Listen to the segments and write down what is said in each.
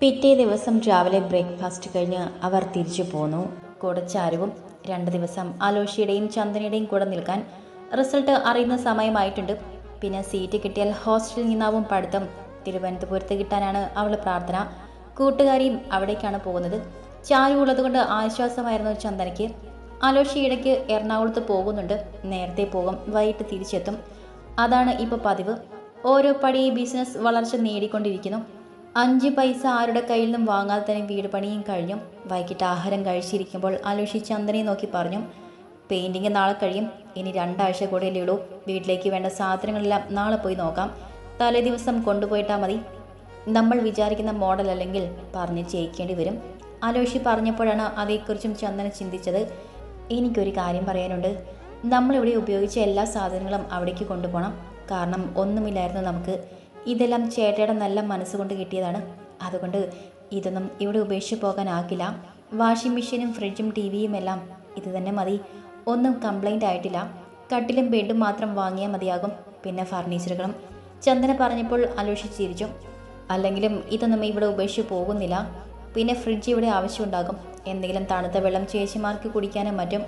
പിറ്റേ ദിവസം രാവിലെ ബ്രേക്ക്ഫാസ്റ്റ് കഴിഞ്ഞ് അവർ തിരിച്ചു പോന്നു. കൂടെ ചാരുവും രണ്ട് ദിവസം അലോഷിയുടെയും ചന്ദനയുടെയും കൂടെ നിൽക്കാൻ റിസൾട്ട് അറിയുന്ന സമയമായിട്ടുണ്ട്. പിന്നെ സീറ്റ് കിട്ടിയാൽ ഹോസ്റ്റലിൽ നിന്നാവും പഠിത്തം. തിരുവനന്തപുരത്ത് കിട്ടാനാണ് അവൾ പ്രാർത്ഥന. കൂട്ടുകാരിയും അവിടേക്കാണ് പോകുന്നത്. ചാരു ഉള്ളതുകൊണ്ട് ആശ്വാസമായിരുന്നു ചന്ദനയ്ക്ക്. അലോഷി ഇടയ്ക്ക് എറണാകുളത്ത് പോകുന്നുണ്ട്. നേരത്തെ പോകും വൈകിട്ട് തിരിച്ചെത്തും. അതാണ് ഇപ്പോൾ പതിവ്. ഓരോ പടി ബിസിനസ് വളർച്ച നേടിക്കൊണ്ടിരിക്കുന്നു. അഞ്ച് പൈസ ആരുടെ കയ്യിൽ നിന്നും വാങ്ങാതെ തന്നെ വീട് പണിയും കഴിഞ്ഞു. വൈകിട്ട് ആഹാരം കഴിച്ചിരിക്കുമ്പോൾ അലുഷി ചന്ദനെ നോക്കി പറഞ്ഞു പെയിന്റിങ് നാളെ കഴിയും. ഇനി രണ്ടാഴ്ച കൂടെ ഉള്ളൂ. വീട്ടിലേക്ക് വേണ്ട സാധനങ്ങളെല്ലാം നാളെ പോയി നോക്കാം. തലേ ദിവസം കൊണ്ടുപോയിട്ടാൽ മതി. നമ്മൾ വിചാരിക്കുന്ന മോഡൽ അല്ലെങ്കിൽ പറഞ്ഞ് ചെയ്യിക്കേണ്ടി വരും. അലോഷി പറഞ്ഞപ്പോഴാണ് അതേക്കുറിച്ചും ചന്ദന ചിന്തിച്ചത്. എനിക്കൊരു കാര്യം പറയാനുണ്ട്. നമ്മളിവിടെ ഉപയോഗിച്ച എല്ലാ സാധനങ്ങളും അവിടേക്ക് കൊണ്ടുപോകണം. കാരണം ഒന്നുമില്ലായിരുന്നു നമുക്ക്. ഇതെല്ലാം ചേട്ടയുടെ നല്ല മനസ്സുകൊണ്ട് കിട്ടിയതാണ്. അതുകൊണ്ട് ഇതൊന്നും ഇവിടെ ഉപേക്ഷിച്ച് പോകാനാകില്ല. വാഷിംഗ് മെഷീനും ഫ്രിഡ്ജും ടി വിയും എല്ലാം ഇത് തന്നെ മതി. ഒന്നും കംപ്ലൈന്റ് ആയിട്ടില്ല. കട്ടിലും ബെഡും മാത്രം വാങ്ങിയാൽ മതിയാകും. പിന്നെ ഫർണിച്ചറുകളും. ചന്ദന പറഞ്ഞപ്പോൾ ചിരിച്ചു. അല്ലെങ്കിലും ഇതൊന്നും ഇവിടെ ഉപേക്ഷിച്ച് പോകുന്നില്ല. പിന്നെ ഫ്രിഡ്ജ് ഇവിടെ ആവശ്യമുണ്ടാകും. എന്തെങ്കിലും തണുത്ത വെള്ളം ചേച്ചിമാർക്ക് കുടിക്കാനും മറ്റും.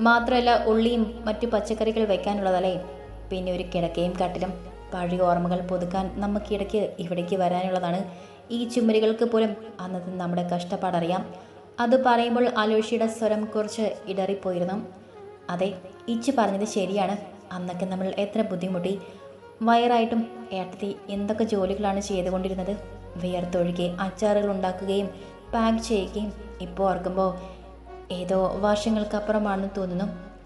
മാത്രമല്ല ഉള്ളിയും മറ്റു പച്ചക്കറികൾ വെക്കാനുള്ളതല്ലേ? പിന്നെ ഒരു കിടക്കയും കട്ടിലും. പഴയ ഓർമ്മകൾ പുതുക്കാൻ നമുക്കിടയ്ക്ക് ഇവിടേക്ക് വരാനുള്ളതാണ്. ഈ ചുമരുകൾക്ക് പോലും അന്നത്തെ നമ്മുടെ കഷ്ടപ്പാടറിയാം. അത് പറയുമ്പോൾ അലോഷിയുടെ സ്വരം കുറച്ച് ഇടറിപ്പോയിരുന്നു. അതെ ഇച്ചു പറഞ്ഞത് ശരിയാണ്. അന്നൊക്കെ നമ്മൾ എത്ര ബുദ്ധിമുട്ടി. വയറായിട്ടും ഏട്ടത്തി എന്തൊക്കെ ജോലികളാണ് ചെയ്തുകൊണ്ടിരുന്നത്? വിയർത്തൊഴുകി അച്ചാറുകൾ ഉണ്ടാക്കുകയും പാക്ക് ചെയ്യുകയും ഇപ്പോൾ ഓർക്കുമ്പോൾ ഏതോ വർഷങ്ങൾക്കപ്പുറമാണെന്ന് തോന്നുന്നു.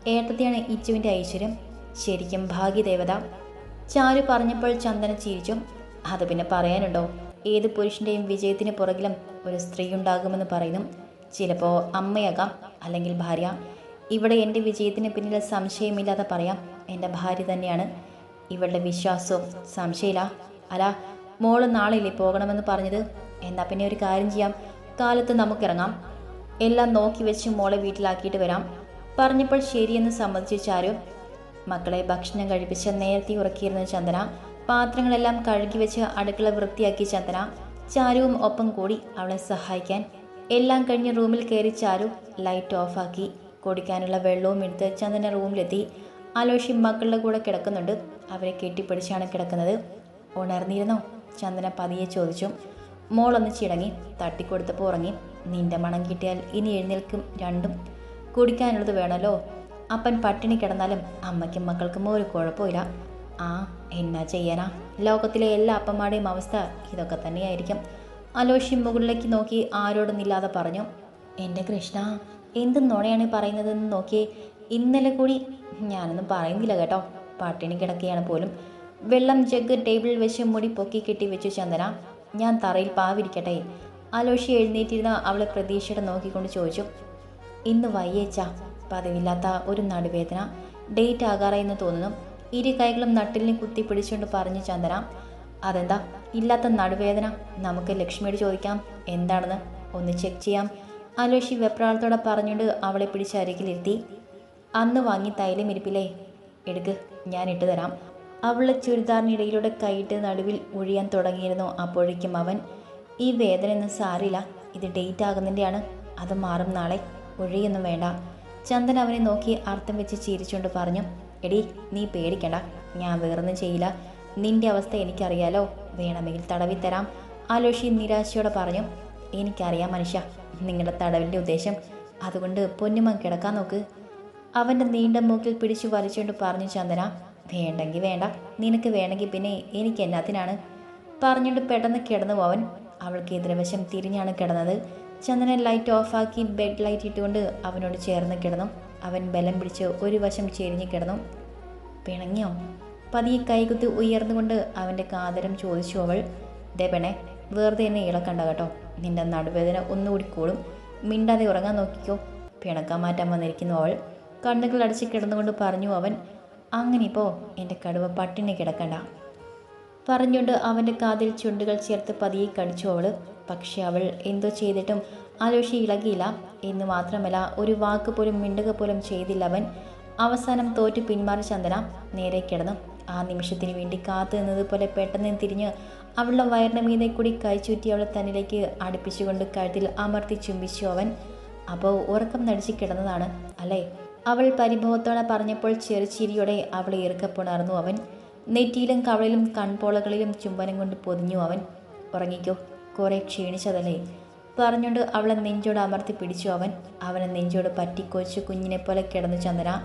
ഏട്ടത്തിയാണ് ഇച്ചുവിന്റെ ഐശ്വര്യം. ശരിക്കും ഭാഗ്യദേവത. ചാരു പറഞ്ഞപ്പോൾ ചന്ദന ചിരിച്ചു. അത് പിന്നെ പറയാനുണ്ടോ? ഏത് പുരുഷന്റെയും വിജയത്തിന് പുറകിലും ഒരു സ്ത്രീ ഉണ്ടാകുമെന്ന് പറയുന്നു. ചിലപ്പോൾ അമ്മയാകാം അല്ലെങ്കിൽ ഭാര്യ. ഇവിടെ എന്റെ വിജയത്തിന് പിന്നിൽ സംശയമില്ലാതെ പറയാം. എന്റെ ഭാര്യ തന്നെയാണ്. ഇവളുടെ വിശ്വാസവും സംശയമില്ല. അല്ല മോൾ നാളെയില്ലേ പോകണമെന്ന് പറഞ്ഞത്? എന്നാൽ പിന്നെ ഒരു കാര്യം ചെയ്യാം. കാലത്ത് നമുക്കിറങ്ങാം. എല്ലാം നോക്കി വെച്ച് മോളെ വീട്ടിലാക്കിയിട്ട് വരാം. പറഞ്ഞപ്പോൾ ശരിയെന്ന് സമ്മതിച്ചു ചാരു. മക്കളെ ഭക്ഷണം കഴിപ്പിച്ച് നേരത്തെ ഉറക്കിയിരുന്ന ചന്ദന പാത്രങ്ങളെല്ലാം കഴുകി വെച്ച് അടുക്കള വൃത്തിയാക്കി ചന്ദന ചാരുവും ഒപ്പം കൂടി അവളെ സഹായിക്കാൻ എല്ലാം കഴിഞ്ഞ് റൂമിൽ കയറി ചാരു ലൈറ്റ് ഓഫാക്കി കുടിക്കാനുള്ള വെള്ളവും എടുത്ത് ചന്ദന റൂമിലെത്തി. ആലോഷി മക്കളുടെ കൂടെ കിടക്കുന്നുണ്ട്. അവരെ കെട്ടിപ്പിടിച്ചാണ് കിടക്കുന്നത്. ഉണർന്നിരുന്നോ? ചന്ദന പതിയെ ചോദിച്ചു. മോളൊന്ന് ചിടങ്ങി തട്ടിക്കൊടുത്തപ്പോൾ ഉറങ്ങി. നിന്റെ മണം കിട്ടിയാൽ ഇനി എഴുന്നേൽക്കും രണ്ടും. കുടിക്കാനുള്ളത് വേണമല്ലോ? അപ്പൻ പട്ടിണി കിടന്നാലും അമ്മയ്ക്കും മക്കൾക്കും ഒരു കുഴപ്പമില്ല. ആ എന്നാ ചെയ്യാനാ? ലോകത്തിലെ എല്ലാ അപ്പന്മാരുടെയും അവസ്ഥ ഇതൊക്കെ തന്നെയായിരിക്കും. അലോഷി മുകളിലേക്ക് നോക്കി ആരോടൊന്നില്ലാതെ പറഞ്ഞു എന്റെ കൃഷ്ണ എന്ത് നുണയാണ് പറയുന്നതെന്ന് നോക്കി ഇന്നലെ കൂടി ഞാനൊന്നും പറയുന്നില്ല കേട്ടോ. പട്ടിണി കിടക്കുകയാണ് പോലും. വെള്ളം ജഗ് ടേബിളിൽ വെച്ച് മുടി പൊക്കി കെട്ടി വെച്ചു ചന്ദന. ഞാൻ തറയിൽ പാവിരിക്കട്ടെ. അലോഷി എഴുന്നേറ്റിരുന്ന അവളെ പ്രതീക്ഷയുടെ നോക്കിക്കൊണ്ട് ചോദിച്ചു ഇന്ന് വയ്യേച്ച? പതിവില്ലാത്ത ഒരു നടുവേദന ഡേറ്റ് ആകാറായെന്ന് തോന്നുന്നു. ഇരു കൈകളും നട്ടിലിനെ കുത്തി പിടിച്ചുകൊണ്ട് പറഞ്ഞു ചന്ദന അതെന്താ? ഇല്ലാത്ത നടുവേദന. നമുക്ക് ലക്ഷ്മിയോട് ചോദിക്കാം എന്താണെന്ന്? ഒന്ന് ചെക്ക് ചെയ്യാം. അലോഷി വെപ്രാളത്തോടെ പറഞ്ഞുകൊണ്ട് അവളെ പിടിച്ച് അരികിലിരുത്തി അന്ന് വാങ്ങി തൈലം ഇരിപ്പില്ലേ? എടുക്ക് ഞാൻ ഇട്ട് തരാം. അവളുടെ ചുരിദാറിനിടയിലൂടെ കൈയിട്ട് നടുവിൽ ഒഴിയാൻ തുടങ്ങിയിരുന്നു അപ്പോഴേക്കും അവൻ ഈ വേദന ഒന്നും സാരില്ല ഇത് ഡേറ്റ് ആകുന്നതിന്റെയാണ്. അത് മാറും നാളെ. ഒഴിയൊന്നും വേണ്ട. ചന്ദൻ അവനെ നോക്കി അർത്ഥം വെച്ച് ചിരിച്ചുകൊണ്ട് പറഞ്ഞു എടി നീ പേടിക്കണ്ട. ഞാൻ വേറൊന്നും ചെയ്യില്ല. നിന്റെ അവസ്ഥ എനിക്കറിയാലോ. വേണമെങ്കിൽ തടവി തരാം. ആലോഷി നിരാശയോടെ പറഞ്ഞു എനിക്കറിയാം മനുഷ്യ. നിങ്ങളുടെ തടവിന്റെ ഉദ്ദേശം. അതുകൊണ്ട് പൊന്നുമൻ കിടക്കാൻ നോക്ക്. അവന്റെ നീണ്ട മൂക്കിൽ പിടിച്ചു വലിച്ചുകൊണ്ട് പറഞ്ഞു ചന്ദന വേണ്ടെങ്കിൽ വേണ്ട. നിനക്ക് വേണമെങ്കിൽ പിന്നെ എനിക്ക് എന്നാത്തിനാണ് പറഞ്ഞുകൊണ്ട് പെട്ടെന്ന് കിടന്നു അവൻ. അവൾക്ക് എതിർവശം തിരിഞ്ഞാണ് കിടന്നത്. ചന്ദനൻ ലൈറ്റ് ഓഫാക്കി ബെഡ് ലൈറ്റ് ഇട്ടുകൊണ്ട് അവനോട് ചേർന്ന് കിടന്നു. അവൻ ബലം പിടിച്ച് ഒരു വശം ചെരിഞ്ഞ് കിടന്നു. പിണങ്ങിയോ? പതിയെ കൈകുത്തി ഉയർന്നുകൊണ്ട് അവന്റെ കാതരം ചോദിച്ചു അവൾ. ദേപണേ പെണെ വെറുതെ എന്നെ ഇളക്കണ്ട കേട്ടോ. നിന്റെ നടുവേദന ഒന്നുകൂടി കൂടും. മിണ്ടാതെ ഉറങ്ങാൻ നോക്കിക്കോ. പിണക്കാൻ മാറ്റാൻ വന്നിരിക്കുന്നു അവൾ. കണ്ണുകൾ അടച്ച് കിടന്നുകൊണ്ട് പറഞ്ഞു അവൻ. അങ്ങനെ ഇപ്പോൾ എന്റെ കടുവ പട്ടിണി കിടക്കണ്ട. പറഞ്ഞുകൊണ്ട് അവന്റെ കാതിൽ ചുണ്ടുകൾ ചേർത്ത് പതിയെ കടിച്ചു അവൾ പക്ഷെ അവൾ എന്തോ ചെയ്തിട്ടും ആലോഷി ഇളകിയില്ല. എന്ന് മാത്രമല്ല ഒരു വാക്ക് പോലും മിണ്ടുക പോലും ചെയ്തില്ല അവൻ. അവസാനം തോറ്റു പിന്മാറി ചന്ദന നേരെ കിടന്നു. ആ നിമിഷത്തിന് വേണ്ടി കാത്തു നിന്നതുപോലെ പെട്ടെന്ന് തിരിഞ്ഞ് അവളുടെ വയറിന് മീതെ കൂടി കൈ ചുറ്റി അവളെ തന്നിലേക്ക് അടുപ്പിച്ചുകൊണ്ട് കഴുത്തിൽ അമർത്തി ചുംബിച്ചു അവൻ. അപ്പോൾ ഉറക്കം നടിച്ച് കിടന്നതാണ് അല്ലേ? അവൾ പരിഭവത്തോടെ പറഞ്ഞപ്പോൾ ചെറുചിരിയോടെ അവളെ ഇറുക്കപ്പുണർന്നു അവൻ. നെറ്റിയിലും കവളിലും കൺപോളകളിലും ചുംബനം കൊണ്ട് പൊതിഞ്ഞു അവൻ. ഉറങ്ങിക്കോ കുറെ ക്ഷീണിച്ചതല്ലേ? പറഞ്ഞുകൊണ്ട് അവളെ നെഞ്ചോട് അമർത്തി പിടിച്ചു അവൻ. അവനെ നെഞ്ചോട് പറ്റിക്കൊച്ചു കുഞ്ഞിനെ പോലെ കിടന്നു ചന്ദന.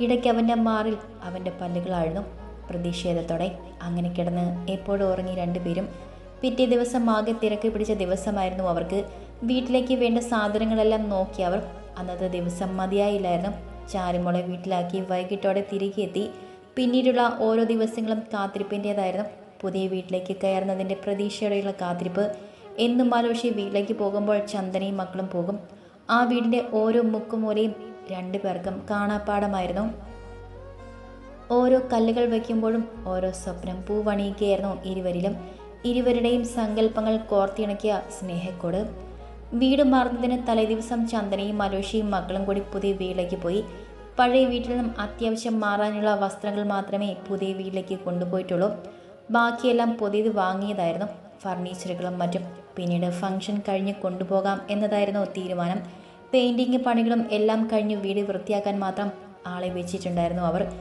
ഇടയ്ക്ക് അവന്റെ മാറിൽ അവന്റെ പല്ലുകളായിരുന്നു പ്രതിഷേധത്തോടെ അങ്ങനെ കിടന്ന് എപ്പോഴും ഉറങ്ങി രണ്ടുപേരും. പിറ്റേ ദിവസം ആകെ തിരക്ക് പിടിച്ച ദിവസമായിരുന്നു അവർക്ക്. വീട്ടിലേക്ക് വേണ്ട സാധനങ്ങളെല്ലാം നോക്കി അവർ. അന്നത്തെ ദിവസം മതിയായില്ലായിരുന്നു. ചാരുമോളെ വീട്ടിലാക്കി വൈകിട്ടോടെ തിരികെ എത്തി പിന്നീടുള്ള ഓരോ ദിവസങ്ങളും കാത്തിരിപ്പിന്റേതായിരുന്നു പുതിയ വീട്ടിലേക്ക് കയറുന്നതിന്റെ പ്രതീക്ഷയോടെയുള്ള കാത്തിരിപ്പ്. എന്നും ആലോചിച്ച് വീട്ടിലേക്ക് പോകുമ്പോൾ ചന്ദനയും മക്കളും പോകും. ആ വീടിന്റെ ഓരോ മുക്കുമൂലയും രണ്ടു പേർക്കും കാണാപ്പാടമായിരുന്നു ഓരോ കല്ലുകൾ വയ്ക്കുമ്പോഴും ഓരോ സ്വപ്നം പൂവണിയിക്കുകയായിരുന്നു ഇരുവരിലും. ഇരുവരുടെയും സങ്കല്പങ്ങൾ കോർത്തിണക്കിയ സ്നേഹക്കോട്. വീട് മാറുന്നതിന് തലേദിവസം ചന്ദനയും മലോഷിയും മക്കളും കൂടി പുതിയ വീട്ടിലേക്ക് പോയി. പഴയ വീട്ടിൽ നിന്നും അത്യാവശ്യം മാറാനുള്ള വസ്ത്രങ്ങൾ മാത്രമേ പുതിയ വീട്ടിലേക്ക് കൊണ്ടുപോയിട്ടുള്ളൂ. ബാക്കിയെല്ലാം പുതിയത് വാങ്ങിയതായിരുന്നു. ഫർണിച്ചറുകളും മറ്റും പിന്നീട് ഫംഗ്ഷൻ കഴിഞ്ഞ് കൊണ്ടുപോകാം എന്നതായിരുന്നു തീരുമാനം. പെയിന്റിങ് പണികളും എല്ലാം കഴിഞ്ഞ് വീട് വൃത്തിയാക്കാൻ മാത്രം ആളെ വെച്ചിട്ടുണ്ടായിരുന്നു അവർ.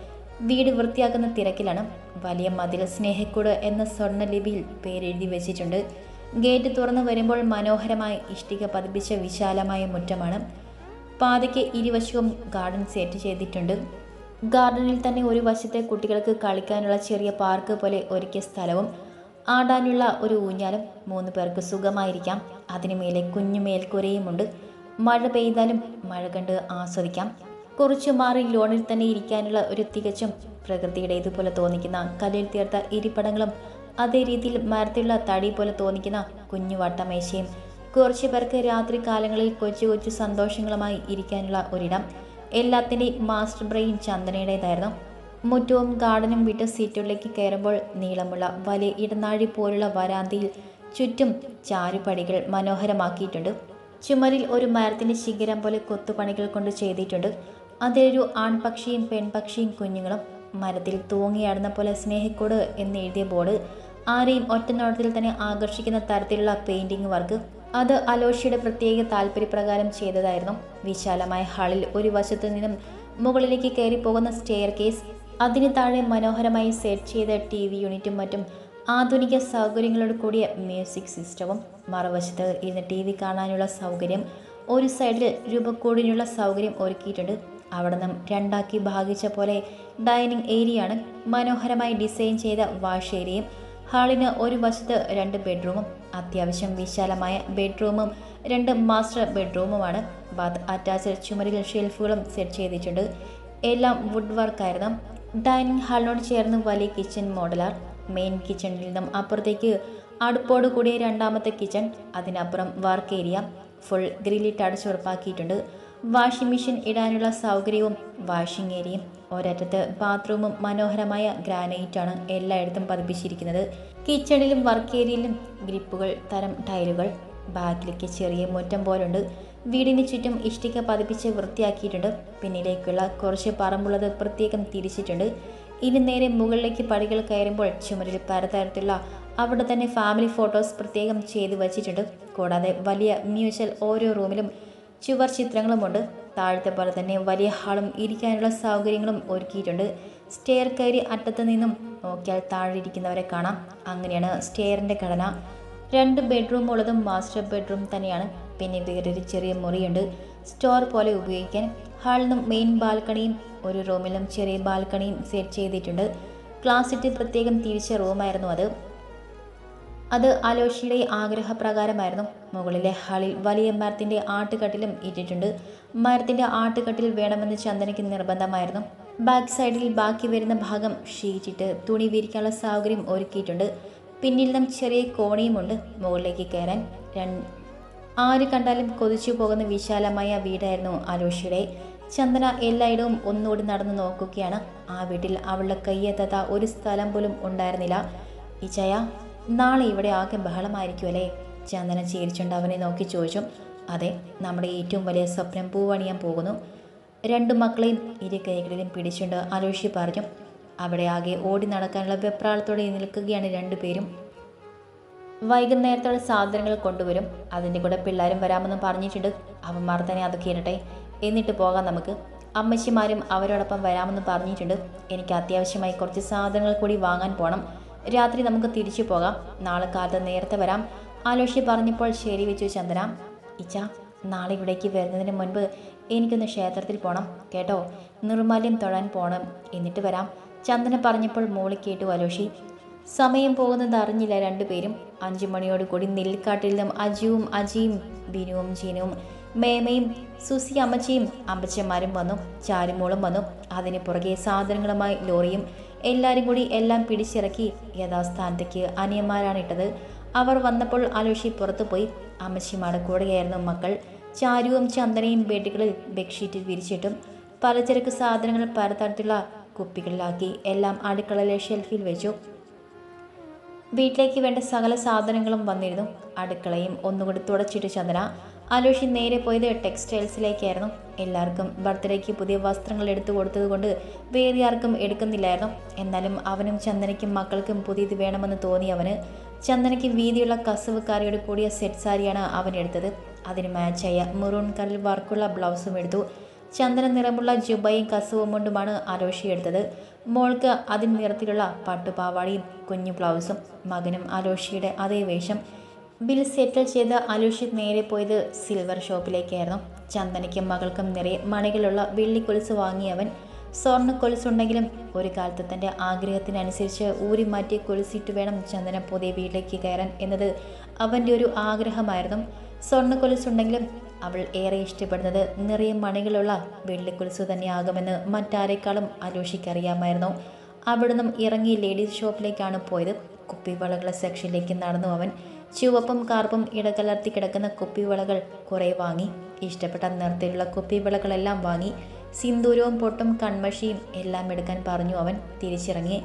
വീട് വൃത്തിയാക്കുന്ന തിരക്കിലാണ്. വലിയ മതിൽ സ്നേഹക്കൂട് എന്ന സ്വർണലിപിയിൽ പേരെഴുതി വെച്ചിട്ടുണ്ട്. ഗേറ്റ് തുറന്നു വരുമ്പോൾ മനോഹരമായി ഇഷ്ടിക പതിപ്പിച്ച വിശാലമായ മുറ്റമാണ്. പാതയ്ക്ക് ഇരുവശവും ഗാർഡൻ സെറ്റ് ചെയ്തിട്ടുണ്ട്. ഗാർഡനിൽ തന്നെ ഒരു വശത്തെ കുട്ടികൾക്ക് കളിക്കാനുള്ള ചെറിയ പാർക്ക് പോലെ ഒരുക്കിയ സ്ഥലവും ആടാനുള്ള ഒരു ഊഞ്ഞാലും മൂന്ന് പേർക്ക് സുഖമായിരിക്കാം. അതിനു മേലെ കുഞ്ഞു മേൽക്കൂരയുമുണ്ട്. മഴ പെയ്താലും മഴ കണ്ട് ആസ്വദിക്കാം. കുറച്ചു മാറി ലോണിൽ തന്നെ ഇരിക്കാനുള്ള ഒരു തികച്ചും പ്രകൃതിയുടെ ഇതുപോലെ തോന്നിക്കുന്ന കല്ലിൽ തീർത്ത ഇരിപ്പടങ്ങളും അതേ രീതിയിൽ മരത്തിലുള്ള തടി പോലെ തോന്നിക്കുന്ന കുഞ്ഞു വട്ടമേശയും കുറച്ചു പേർക്ക് രാത്രി കാലങ്ങളിൽ കൊച്ചു കൊച്ചു സന്തോഷങ്ങളുമായി ഇരിക്കാനുള്ള ഒരിടം എല്ലാത്തിന്റെയും മാസ്റ്റർ ബ്രെയിൻ ചന്ദനയുടേതായിരുന്നു. മുറ്റവും ഗാർഡനും വിട്ട് സീറ്റുകളിലേക്ക് കയറുമ്പോൾ നീളമുള്ള വലിയ ഇടനാഴി പോലുള്ള വരാന്തിയിൽ ചുറ്റും ചാരുപടികൾ മനോഹരമാക്കിയിട്ടുണ്ട്. ചുമരിൽ ഒരു മരത്തിന്റെ ശിഖരം പോലെ കൊത്തുപണികൾ കൊണ്ട് ചെയ്തിട്ടുണ്ട്. അതിലൊരു ആൺപക്ഷിയും പെൺപക്ഷിയും കുഞ്ഞുങ്ങളും മരത്തിൽ തൂങ്ങിയാടുന്ന പോലെ സ്നേഹിക്കോട് എന്ന് എഴുതിയ ബോർഡ് ആരെയും ഒറ്റ നോട്ടത്തിൽ തന്നെ ആകർഷിക്കുന്ന തരത്തിലുള്ള പെയിന്റിംഗ് വർക്ക് അത് അലോഷിയുടെ പ്രത്യേക താല്പര്യപ്രകാരം ചെയ്തതായിരുന്നു. വിശാലമായ ഹാളിൽ ഒരു വശത്തു നിന്നും മുകളിലേക്ക് കയറി പോകുന്ന സ്റ്റെയർ കേസ് അതിന് താഴെ മനോഹരമായി സെറ്റ് ചെയ്ത ടി വി യൂണിറ്റും മറ്റും ആധുനിക സൗകര്യങ്ങളോട് കൂടിയ മ്യൂസിക് സിസ്റ്റവും മറുവശത്ത് ഇരുന്ന് ടി വി കാണാനുള്ള സൗകര്യം ഒരു സൈഡിൽ രൂപക്കൂടിനുള്ള സൗകര്യം ഒരുക്കിയിട്ടുണ്ട്. അവിടെ നിന്നും രണ്ടാക്കി ഭാഗിച്ച പോലെ ഡൈനിങ് ഏരിയയാണ് മനോഹരമായി ഡിസൈൻ ചെയ്ത വാഷ് ഏരിയയും ഹാളിന് ഒരു വശത്ത് രണ്ട് ബെഡ്റൂമും അത്യാവശ്യം വിശാലമായ ബെഡ്റൂമും രണ്ട് മാസ്റ്റർ ബെഡ്റൂമുമാണ്. ബാത്ത് അറ്റാച്ച്ഡ് ചുമരിൽ ഷെൽഫുകളും സെറ്റ് ചെയ്തിട്ടുണ്ട്. എല്ലാം വുഡ് വർക്കായിരുന്നു. ഡൈനിങ് ഹാളിനോട് ചേർന്ന് വലിയ കിച്ചൺ മോഡലാർ മെയിൻ കിച്ചണിൽ നിന്നും അപ്പുറത്തേക്ക് അടുപ്പോട് കൂടിയ രണ്ടാമത്തെ കിച്ചൺ. അതിനപ്പുറം വർക്ക് ഏരിയ. ഫുൾ ഗ്രില്ലിട്ട് അടച്ചുറപ്പാക്കിയിട്ടുണ്ട് വാഷിംഗ് മെഷീൻ ഇടാനുള്ള സൗകര്യവും വാഷിംഗ് ഏരിയയും ഒരറ്റത്ത് ബാത്റൂമും മനോഹരമായ ഗ്രാനൈറ്റാണ് എല്ലായിടത്തും പതിപ്പിച്ചിരിക്കുന്നത്. കിച്ചണിലും വർക്ക് ഏരിയയിലും ഗ്രിപ്പുകൾ തരം ടൈലുകൾ ബാക്കിലേക്ക് ചെറിയ മുറ്റം പോലുണ്ട്. വീടിന് ചുറ്റും ഇഷ്ടിക പതിപ്പിച്ച് വൃത്തിയാക്കിയിട്ടുണ്ട്. പിന്നിലേക്കുള്ള കുറച്ച് പറമ്പുള്ളത് പ്രത്യേകം തിരിച്ചിട്ടുണ്ട്. ഇനി നേരെ മുകളിലേക്ക് പടികൾ കയറുമ്പോൾ ചുമരിൽ പലതരത്തിലുള്ള അവിടെ തന്നെ ഫാമിലി ഫോട്ടോസ് പ്രത്യേകം ചെയ്തു വച്ചിട്ടുണ്ട്. കൂടാതെ വലിയ മ്യൂച്വൽ ഓരോ റൂമിലും ചുവർ ചിത്രങ്ങളുമുണ്ട്. താഴത്തെ പോലെ തന്നെ വലിയ ഹാളും ഇരിക്കാനുള്ള സൗകര്യങ്ങളും ഒരുക്കിയിട്ടുണ്ട്. സ്റ്റെയർ കയറി അറ്റത്ത് നിന്നും നോക്കിയാൽ താഴെ ഇരിക്കുന്നവരെ കാണാം. അങ്ങനെയാണ് സ്റ്റെയറിന്റെ ഘടന. രണ്ട് ബെഡ്റൂം ഉള്ളതും മാസ്റ്റർ ബെഡ്റൂം തന്നെയാണ്. പിന്നെ വേറൊരു ചെറിയ മുറിയുണ്ട്. സ്റ്റോർ പോലെ ഉപയോഗിക്കാൻ ഹാളിൽ നിന്നും മെയിൻ ബാൽക്കണിയും ഒരു റൂമിലും ചെറിയ ബാൽക്കണിയും സെറ്റ് ചെയ്തിട്ടുണ്ട്. ക്ലാസ്സിട്ട് പ്രത്യേകം തിരിച്ച റൂമായിരുന്നു അത്. അത് അലോഷിയുടെ ആഗ്രഹപ്രകാരമായിരുന്നു. മുകളിലെ ഹാളിൽ വലിയ മരത്തിന്റെ ആട്ടുകട്ടിലും ഇട്ടിട്ടുണ്ട്. മരത്തിന്റെ ആട്ടുകട്ടിൽ വേണമെന്ന് ചന്ദനയ്ക്ക് നിർബന്ധമായിരുന്നു. ബാക്ക് സൈഡിൽ ബാക്കി വരുന്ന ഭാഗം ഷീറ്റിട്ട് തുണി വിരിക്കാനുള്ള സൗകര്യം ഒരുക്കിയിട്ടുണ്ട്. പിന്നിൽ നിന്നും ചെറിയ കോണിയുമുണ്ട് മുകളിലേക്ക് കയറാൻ. രണ്ട് ആര് കണ്ടാലും കൊതിച്ചു പോകുന്ന വിശാലമായ വീടായിരുന്നു അലോഷിയുടെ. ചന്ദന എല്ലായിടവും ഒന്നുകൂടി നടന്നു നോക്കുകയാണ്. ആ വീട്ടിൽ അവളുടെ കയ്യെത്താത്ത ഒരു സ്ഥലം പോലും ഉണ്ടായിരുന്നില്ല. ഇച്ചയ നാളെ ഇവിടെ ആകെ ബഹളമായിരിക്കും അല്ലേ? ചന്ദന ചിരിച്ചുകൊണ്ട് അവനെ നോക്കി ചോദിച്ചു. അതെ നമ്മുടെ ഏറ്റവും വലിയ സ്വപ്നം പൂവണിയാൻ പോകുന്നു. രണ്ടു മക്കളെയും ഇരു കൈകളിലും പിടിച്ചുകൊണ്ട് അലോഷി പറഞ്ഞു. അവിടെ ആകെ ഓടി നടക്കാനുള്ള വെപ്രാളത്തോടെ നിൽക്കുകയാണ് രണ്ടുപേരും വൈകുന്നേരത്തോടെ സാധനങ്ങൾ കൊണ്ടുവരും. അതിന്റെ കൂടെ പിള്ളേരും വരാമെന്ന് പറഞ്ഞിട്ടുണ്ട്. അവന്മാർ തന്നെ അതൊക്കെ ഇരട്ടെ എന്നിട്ട് പോകാം നമുക്ക്. അമ്മച്ചിമാരും അവരോടൊപ്പം വരാമെന്ന് പറഞ്ഞിട്ടുണ്ട്. എനിക്ക് അത്യാവശ്യമായി കുറച്ച് സാധനങ്ങൾ കൂടി വാങ്ങാൻ പോകണം രാത്രി നമുക്ക് തിരിച്ചു പോകാം. നാളെ കാലത്ത് നേരത്തെ വരാം. ആലോഷി പറഞ്ഞപ്പോൾ ശരി വെച്ചു ചന്ദന. ഇച്ച നാളെ ഇവിടേക്ക് വരുന്നതിന് മുൻപ് എനിക്കൊന്ന് ക്ഷേത്രത്തിൽ പോകണം കേട്ടോ? നിർമാല്യം തൊഴാൻ പോകണം എന്നിട്ട് വരാം. ചന്ദന പറഞ്ഞപ്പോൾ മോളി കേട്ടു അലോഷി സമയം പോകുന്നത് അറിഞ്ഞില്ല രണ്ടുപേരും. അഞ്ചു മണിയോട് കൂടി നെല്ലിക്കാട്ടിൽ നിന്നും അജുവും അജിയും ബിനുവും ജീനുവും മേമയും സുസി അമ്മച്ചിയും അമ്പച്ചന്മാരും വന്നു. ചാരുമോളും വന്നു. അതിന് പുറകെ സാധനങ്ങളുമായി ലോറിയും എല്ലാവരും കൂടി എല്ലാം പിടിച്ചിറക്കി യഥാസ്ഥാനത്തേക്ക് അനിയന്മാരാണ് ഇട്ടത്. അവർ വന്നപ്പോൾ അലോഷി പുറത്തു പോയി അമ്മച്ചിമാരുടെ കൂടെയായിരുന്നു മക്കൾ. ചാരുവും ചന്ദനയും ബെഡുകളിൽ ബെഡ്ഷീറ്റ് വിരിച്ചിട്ടും പലചരക്ക് സാധനങ്ങൾ പലതരത്തിലുള്ള കുപ്പികളിലാക്കി എല്ലാം അടുക്കളയിലെ ഷെൽഫിൽ വെച്ചു. വീട്ടിലേക്ക് വേണ്ട സകല സാധനങ്ങളും വന്നിരുന്നു. അടുക്കളയും ഒന്നുകൂടി തുടച്ചിട്ട് ചന്ദ്ര അലോഷി നേരെ പോയത് ടെക്സ്റ്റൈൽസിലേക്കായിരുന്നു. എല്ലാവർക്കും ബർത്ത്ഡേക്ക് പുതിയ വസ്ത്രങ്ങൾ എടുത്തു കൊടുത്തത് കൊണ്ട് വേറെ ആർക്കും എടുക്കുന്നില്ലായിരുന്നു. എന്നാലും അവനും ചന്ദനയ്ക്കും മക്കൾക്കും പുതിയത് വേണമെന്ന് തോന്നി അവന് ചന്ദനയ്ക്ക് വീതിയുള്ള കസവുകാരിയോട് കൂടിയ സെറ്റ് സാരിയാണ് അവൻ എടുത്തത്. അതിന് മാച്ചായ മെറൂൺ കളറിൽ വർക്കുള്ള ബ്ലൗസും എടുത്തു. ചന്ദന നിറമുള്ള ജുബയും കസവും കൊണ്ടുമാണ് അലോഷി എടുത്തത്. മോൾക്ക് അതിന് നിറത്തിലുള്ള പട്ടുപാവാടിയും കുഞ്ഞു ബ്ലൗസും മകനും അലോഷിയുടെ അതേ വേഷം. ബിൽ സെറ്റിൽ ചെയ്ത് അലുഷിത് നേരെ പോയത് സിൽവർ ഷോപ്പിലേക്കായിരുന്നു. ചന്ദനയ്ക്കും മകൾക്കും നിറയെ മണികളുള്ള വെള്ളിക്കൊലുസ് വാങ്ങിയവൻ സ്വർണ കൊലുസുണ്ടെങ്കിലും ഒരു കാലത്ത് തന്റെ ആഗ്രഹത്തിനനുസരിച്ച് ഊരി മാറ്റി കൊലുസിട്ട് വേണം ചന്ദന പുതിയ വീട്ടിലേക്ക് കയറാൻ എന്നത് അവന്റെ ഒരു ആഗ്രഹമായിരുന്നു. സ്വർണ കൊലുസുണ്ടെങ്കിലും അവൾ ഏറെ ഇഷ്ടപ്പെടുന്നത് നിറയെ മണികളുള്ള വെള്ളിക്കൊലുസ് തന്നെയാകുമെന്ന് മറ്റാരെക്കാളും അലോഷിക്കറിയാമായിരുന്നു. അവിടുന്ന് ഇറങ്ങി ലേഡീസ് ഷോപ്പിലേക്കാണ് പോയത്. കുപ്പിവളകളുടെ സെക്ഷനിലേക്ക് നടന്നു അവൻ. ചുവപ്പും കാർപ്പും ഇടകലർത്തി കിടക്കുന്ന കുപ്പിവിളകൾ കുറേ വാങ്ങി. ഇഷ്ടപ്പെട്ട നിറത്തിലുള്ള കുപ്പിവിളകളെല്ലാം വാങ്ങി. സിന്ദൂരവും പൊട്ടും കൺമഷിയും എല്ലാം എടുക്കാൻ പറഞ്ഞു അവൻ തിരിച്ചിറങ്ങി.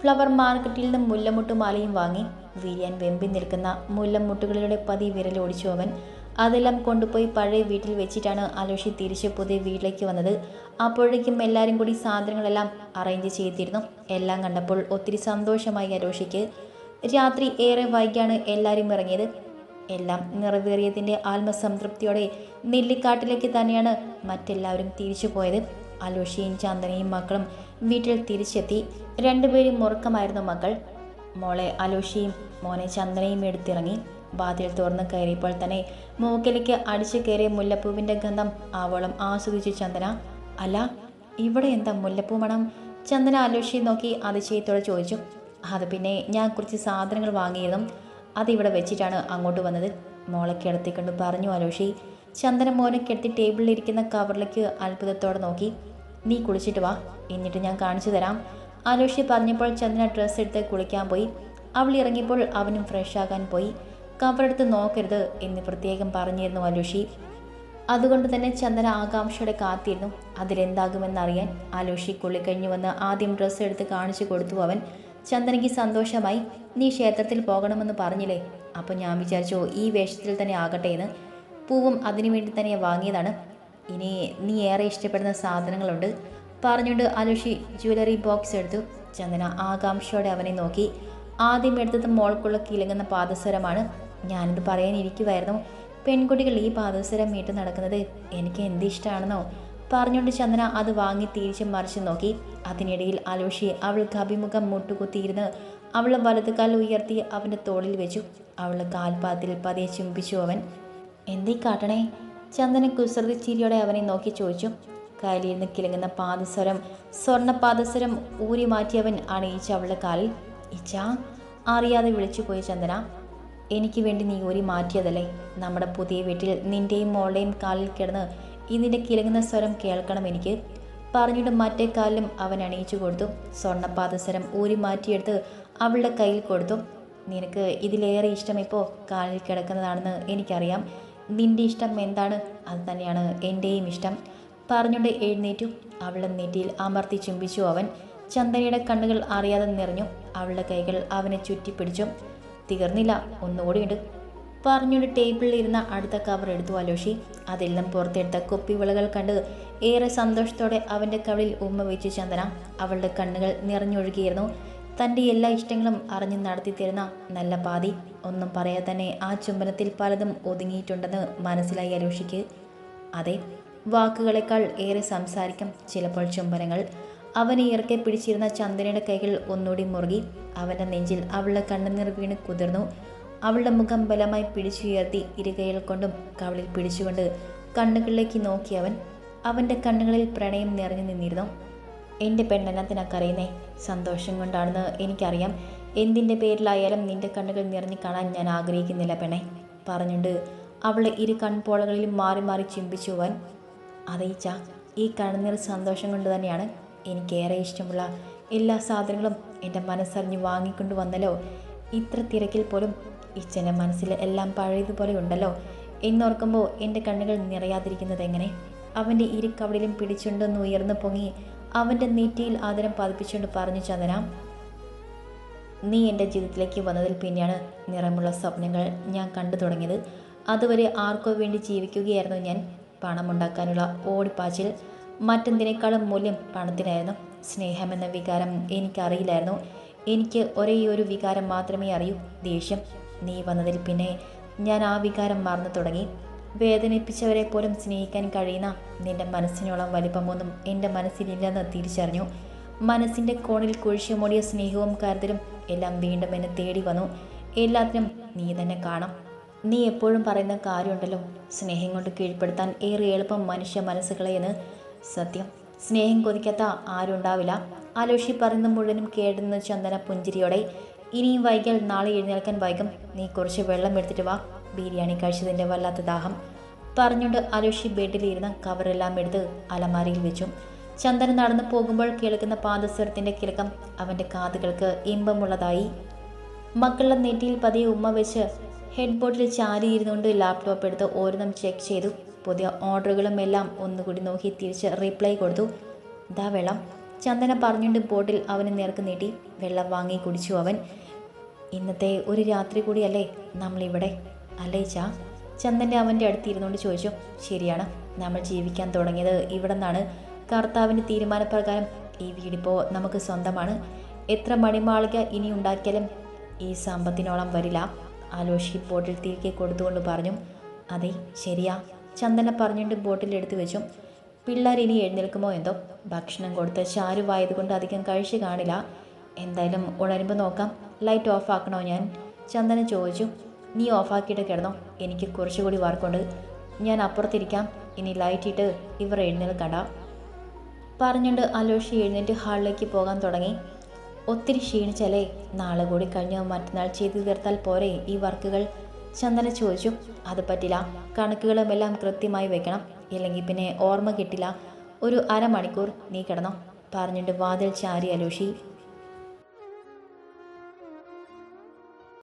ഫ്ലവർ മാർക്കറ്റിൽ നിന്നും മുല്ലമുട്ടുമാലയും വാങ്ങി. വിരിയാൻ വെമ്പി നിൽക്കുന്ന മുല്ലമുട്ടുകളിലൂടെ പതി വിരലോടിച്ചു അവൻ. അതെല്ലാം കൊണ്ടുപോയി പഴയ വീട്ടിൽ വെച്ചിട്ടാണ് അലോഷി തിരിച്ച് പുതിയ വീട്ടിലേക്ക് വന്നത്. അപ്പോഴേക്കും എല്ലാവരും കൂടി സാധനങ്ങളെല്ലാം അറേഞ്ച് ചെയ്തിരുന്നു. എല്ലാം കണ്ടപ്പോൾ ഒത്തിരി സന്തോഷമായി അലോഷിക്ക്. രാത്രി ഏറെ വൈകിയാണ് എല്ലാവരും ഇറങ്ങിയത്. എല്ലാം നിറവേറിയതിന്റെ ആത്മസംതൃപ്തിയോടെ നെല്ലിക്കാട്ടിലേക്ക് തന്നെയാണ് മറ്റെല്ലാവരും തിരിച്ചു പോയത്. അലോഷിയും ചന്ദനയും മക്കളും വീട്ടിൽ തിരിച്ചെത്തി. രണ്ടുപേരും മുറുക്കമായിരുന്നു മക്കൾ. മോളെ അലോഷിയും മോനെ ചന്ദനയും എടുത്തിറങ്ങി. വാതിൽ തുറന്ന് കയറിയപ്പോൾ തന്നെ മൂക്കിലേക്ക് അടിച്ചു കയറിയ മുല്ലപ്പൂവിന്റെ ഗന്ധം ആവോളം ആസ്വദിച്ചു ചന്ദന. അല്ല ഇവിടെ എന്താ മുല്ലപ്പൂ മണം? ചന്ദന അലോഷിയെ നോക്കി അതിശയത്തോടെ ചോദിച്ചു. അത് പിന്നെ ഞാൻ കുറച്ച് സാധനങ്ങൾ വാങ്ങിയിരുന്നു അതിവിടെ വെച്ചിട്ടാണ് അങ്ങോട്ട് വന്നത്. മോളെ കിടത്തിക്കൊണ്ട് പറഞ്ഞു അലോഷി ചന്ദന മോനെ കിടത്തി ടേബിളിലിരിക്കുന്ന കവറിലേക്ക് അത്ഭുതത്തോടെ നോക്കി. നീ കുളിച്ചിട്ട് വാ എന്നിട്ട് ഞാൻ കാണിച്ചു തരാം. അലോഷി പറഞ്ഞപ്പോൾ ചന്ദന ഡ്രസ്സ് എടുത്ത് കുളിക്കാൻ പോയി. അവൾ ഇറങ്ങിയപ്പോൾ അവനും ഫ്രഷ് ആകാൻ പോയി. കവറെടുത്ത് നോക്കരുത് എന്ന് പ്രത്യേകം പറഞ്ഞിരുന്നു അലോഷി. അതുകൊണ്ട് തന്നെ ചന്ദന ആകാംക്ഷയോടെ കാത്തിരുന്നു. അതിലെന്താകുമെന്നറിയാൻ അലോഷി കുളിക്കഴിഞ്ഞു വന്ന് ആദ്യം ഡ്രസ്സ് എടുത്ത് കാണിച്ചു കൊടുത്തു അവൻ. ചന്ദനയ്ക്ക് സന്തോഷമായി നീ ക്ഷേത്രത്തിൽ പോകണമെന്ന് പറഞ്ഞില്ലേ? അപ്പോൾ ഞാൻ വിചാരിച്ചു ഈ വേഷത്തിൽ തന്നെ ആകട്ടെ എന്ന്. പൂവും അതിനു വേണ്ടി തന്നെ വാങ്ങിയതാണ്. ഇനി നീ ഏറെ ഇഷ്ടപ്പെടുന്ന സാധനങ്ങളുണ്ട്. പറഞ്ഞുകൊണ്ട് അലുഷി ജ്വല്ലറി ബോക്സ് എടുത്തു. ചന്ദന ആകാംക്ഷയോടെ അവനെ നോക്കി. ആദ്യം എടുത്തത് മോൾക്കുള്ള കിലുങ്ങുന്ന പാദസരമാണ് ഞാനിത് പറയാനിരിക്കുമായിരുന്നു പെൺകുട്ടികൾ ഈ പാദസരം മീട്ട് നടക്കുന്നത് എനിക്ക് എന്ത് ഇഷ്ടമാണെന്നോ പറഞ്ഞുകൊണ്ട് ചന്ദന അത് വാങ്ങി തിരിച്ച് മറിച്ച് നോക്കി. അതിനിടയിൽ അലോഷി അവൾക്ക് അഭിമുഖം മുട്ടുകുത്തിയിരുന്ന് അവളെ വലതുകാൽ ഉയർത്തി അവന്റെ തോളിൽ വെച്ചു. അവളുടെ കാൽപാത്തിൽ പതിയെ ചുംബിച്ചു അവൻ. എന്തേ കാട്ടണേ? ചന്ദന കുസൃതി ചിരിയോടെ അവനെ നോക്കി ചോദിച്ചു. കയ്യിലിരുന്ന് കിളങ്ങുന്ന പാദസരം സ്വർണ പാദസരം ഊരി മാറ്റിയവൻ അണിയിച്ച അവളുടെ കാലിൽ. ഇച്ചാ അറിയാതെ വിളിച്ചു പോയി ചന്ദന. എനിക്ക് വേണ്ടി നീ ഊരി മാറ്റിയതല്ലേ? നമ്മുടെ പുതിയ വീട്ടിൽ നിന്റെയും മോളുടെയും കാലിൽ കിടന്ന് ഇതിന്റെ കിലങ്ങുന്ന സ്വരം കേൾക്കണം എനിക്ക്. പറഞ്ഞിട്ട് മറ്റേ കാലിലും അവൻ അണിയിച്ചു കൊടുത്തു. സ്വർണപാദസരം ഊരി മാറ്റിയെടുത്ത് അവളുടെ കയ്യിൽ കൊടുത്തു. നിനക്ക് ഇതിലേറെ ഇഷ്ടം ഇപ്പോൾ കാലിൽ കിടക്കുന്നതാണെന്ന് എനിക്കറിയാം. നിന്റെ ഇഷ്ടം എന്താണ്? അത് തന്നെയാണ് എന്റെയും ഇഷ്ടം. പറഞ്ഞുകൊണ്ട് എഴുന്നേറ്റു. അവളുടെ നെറ്റിയിൽ അമർത്തി ചുംബിച്ചു അവൻ. ചന്ദനയുടെ കണ്ണുകൾ അറിയാതെ നിറഞ്ഞു. അവളുടെ കൈകൾ അവനെ ചുറ്റിപ്പിടിച്ചു. തീർന്നില്ല ഒന്നുകൂടിയുണ്ട് പറഞ്ഞുകൊണ്ട് ടേബിളിൽ ഇരുന്ന അടുത്ത കവർ എടുത്തു അലോഷി. അതിൽ നിന്നും പുറത്തെടുത്ത കുപ്പിവിളകൾ കണ്ട് ഏറെ സന്തോഷത്തോടെ അവന്റെ കവളിൽ ഉമ്മ വെച്ചു ചന്ദന. അവളുടെ കണ്ണുകൾ നിറഞ്ഞൊഴുകിയിരുന്നു. തന്റെ എല്ലാ ഇഷ്ടങ്ങളും അറിഞ്ഞു നടത്തി തരുന്ന നല്ല പാതി. ഒന്നും പറയാതെ തന്നെ ആ ചുംബനത്തിൽ പലതും ഒതുങ്ങിയിട്ടുണ്ടെന്ന് മനസ്സിലായി അലോഷിക്ക്. അതെ വാക്കുകളെക്കാൾ ഏറെ സംസാരിക്കും ചിലപ്പോൾ ചുംബനങ്ങൾ. അവനെ ഇറക്കെ പിടിച്ചിരുന്ന ചന്ദനയുടെ കൈകൾ ഒന്നുകൂടി മുറുകി. അവന്റെ നെഞ്ചിൽ അവളുടെ കണ്ണുനീർ വീണ് കുതിർന്നു. അവളുടെ മുഖം ബലമായി പിടിച്ചുയർത്തി ഇരുകൈകൾ കൊണ്ടും കവളിൽ പിടിച്ചുകൊണ്ട് കണ്ണുകളിലേക്ക് നോക്കി അവൻ അവന്റെ കണ്ണുകളിൽ പ്രണയം നിറഞ്ഞു നിന്നിരുന്നു. എന്റെ കരയുന്നേ സന്തോഷം കൊണ്ടാണെന്ന് എനിക്കറിയാം. എന്തിന്റെ പേരിലായാലും നിന്റെ കണ്ണുകൾ നിറഞ്ഞു കാണാൻ ഞാൻ ആഗ്രഹിക്കുന്നില്ല പെണ്ണെ പറഞ്ഞുകൊണ്ട് അവളെ ഇരു കൺപോളകളിലും മാറി മാറി ചിമ്പിച്ചു പോവാൻ അതയിച്ച ഈ കണ്ണുനീർ സന്തോഷം കൊണ്ട് തന്നെയാണ് എനിക്കേറെ ഇഷ്ടമുള്ള എല്ലാ സാധനങ്ങളും എന്റെ മനസ്സറിഞ്ഞ് വാങ്ങിക്കൊണ്ട് വന്നല്ലോ. ഇത്ര തിരക്കിൽ പോലും ഇച്ചന്റെ മനസ്സിൽ എല്ലാം പഴയതുപോലെ ഉണ്ടല്ലോ? എന്നോർക്കുമ്പോൾ എന്റെ കണ്ണുകൾ നിറയാതിരിക്കുന്നത് എങ്ങനെ? അവന്റെ ഇരു പിടിച്ചുണ്ടെന്ന് ഉയർന്നു പൊങ്ങി അവന്റെ നെറ്റിയിൽ ആദരം പതിപ്പിച്ചുകൊണ്ട് പറഞ്ഞു ചന്ദന നീ എന്റെ ജീവിതത്തിലേക്ക് വന്നതിൽ പിന്നെയാണ് നിറമുള്ള സ്വപ്നങ്ങൾ ഞാൻ കണ്ടു തുടങ്ങിയത്. അതുവരെ ആർക്കോ വേണ്ടി ജീവിക്കുകയായിരുന്നു ഞാൻ. പണമുണ്ടാക്കാനുള്ള ഓടിപ്പാച്ചിൽ മറ്റെന്തിനേക്കാളും മൂല്യം പണത്തിനായിരുന്നു. സ്നേഹമെന്ന വികാരം എനിക്കറിയില്ലായിരുന്നു. എനിക്ക് ഒരേ ഒരു വികാരം മാത്രമേ അറിയൂ. ദേഷ്യം. നീ വന്നതിൽ പിന്നെ ഞാൻ ആ വികാരം മറന്നു തുടങ്ങി. വേദനിപ്പിച്ചവരെ പോലും സ്നേഹിക്കാൻ കഴിയുന്ന നിന്റെ മനസ്സിനോളം വലിപ്പമൊന്നും എന്റെ മനസ്സിലില്ലെന്ന് തിരിച്ചറിഞ്ഞു. മനസ്സിന്റെ കോണിൽ കുഴിച്ചുമൂടിയ സ്നേഹവും കരുതലും എല്ലാം വീണ്ടും എന്നെ തേടി വന്നു. എല്ലാത്തിനും നീ തന്നെ കാണാം. നീ എപ്പോഴും പറയുന്ന കാര്യമുണ്ടല്ലോ സ്നേഹം കൊണ്ട് കീഴ്പ്പെടുത്താൻ ഏറെ എളുപ്പം മനുഷ്യ മനസ്സുകളെയെന്ന് സത്യം സ്നേഹം കൊതിക്കാത്ത ആരുണ്ടാവില്ല. അലോഷി പറയുന്ന മുഴുവനും കേടുന്ന ചന്ദന പുഞ്ചിരിയോടെ ഇനിയും വൈകിയാൽ നാളെ എഴുന്നേൽക്കാൻ വൈകും. നീ കുറച്ച് വെള്ളം എടുത്തിട്ട് വാ. ബിരിയാണി കഴിച്ചതിന്റെ വല്ലാത്ത ദാഹം. പറഞ്ഞുകൊണ്ട് അലോഷി ബെഡിലിരുന്ന കവറെല്ലാം എടുത്ത് അലമാരിയിൽ വെച്ചു. ചന്ദന നടന്നു പോകുമ്പോൾ കേൾക്കുന്ന പാദസ്വരത്തിന്റെ കിളക്കം അവന്റെ കാതുകൾക്ക് ഇമ്പമുള്ളതായി. മക്കളുടെ നെറ്റിയിൽ പതിയെ ഉമ്മ വെച്ച് ഹെഡ് ബോർഡിൽ ചാരിയിരുന്നുകൊണ്ട് ലാപ്ടോപ്പ് എടുത്ത് ഓരോന്നും ചെക്ക് ചെയ്തു. പുതിയ ഓർഡറുകളും എല്ലാം ഒന്നുകൂടി നോക്കി തിരിച്ച് റിപ്ലൈ കൊടുത്തു. ദാ വെള്ളം. ചന്ദന പറഞ്ഞുണ്ട് ബോട്ടിൽ അവന് നേർക്ക് നീട്ടി. വെള്ളം വാങ്ങി കുടിച്ചു അവൻ. ഇന്നത്തെ ഒരു രാത്രി കൂടിയല്ലേ നമ്മളിവിടെ? അല്ലേ ചാ? ചന്ദന്റെ അവന്റെ അടുത്ത് ഇരുന്നുകൊണ്ട് ചോദിച്ചു. ശരിയാണ്. നമ്മൾ ജീവിക്കാൻ തുടങ്ങിയത് ഇവിടെ നിന്നാണ് കർത്താവിന്റെ തീരുമാനപ്രകാരം ഈ വീടിപ്പോൾ നമുക്ക് സ്വന്തമാണ്. എത്ര മണിമാളിക ഇനി ഉണ്ടാക്കിയാലും ഈ സമ്പത്തിനോളം വരില്ല. ആലോഷി ബോട്ടിൽ തിരികെ കൊടുത്തുകൊണ്ട് പറഞ്ഞു. അതെ ശരിയാ. ചന്ദന പറഞ്ഞുകൊണ്ട് ബോട്ടിൽ എടുത്തു വെച്ചു. പിള്ളേർ ഇനി എഴുന്നേൽക്കുമോ എന്തോ ഭക്ഷണം കൊടുത്ത് ചാരുവായതുകൊണ്ട് അധികം കഴിച്ചു കാണില്ല. എന്തായാലും ഉണരുമ്പോൾ നോക്കാം. ലൈറ്റ് ഓഫ് ആക്കണോ ഞാൻ? ചന്ദന ചോദിച്ചു. നീ ഓഫാക്കിയിട്ട് കിടന്നോ. എനിക്ക് കുറച്ചുകൂടി വർക്കുണ്ട് ഞാൻ അപ്പുറത്തിരിക്കാം. ഇനി ലൈറ്റ് ഇട്ട് ഇവർ എഴുന്നേൽക്കണ്ട പറഞ്ഞുകൊണ്ട് അലോഷി എഴുന്നേറ്റ് ഹാളിലേക്ക് പോകാൻ തുടങ്ങി. ഒത്തിരി ക്ഷീണിച്ചാലേ നാളെ കൂടി കഴിഞ്ഞ്? മറ്റന്നാൾ ചെയ്തു തീർത്താൽ പോരെ ഈ വർക്കുകൾ ചന്ദന ചോദിച്ചു അത് പറ്റില്ല. കണക്കുകളും എല്ലാം കൃത്യമായി വെക്കണം. ഇല്ലെങ്കിൽ പിന്നെ ഓർമ്മ കിട്ടില്ല. ഒരു അരമണിക്കൂർ നീ കിടന്നോ പറഞ്ഞിട്ട് വാതിൽ ചാരി അലോഷി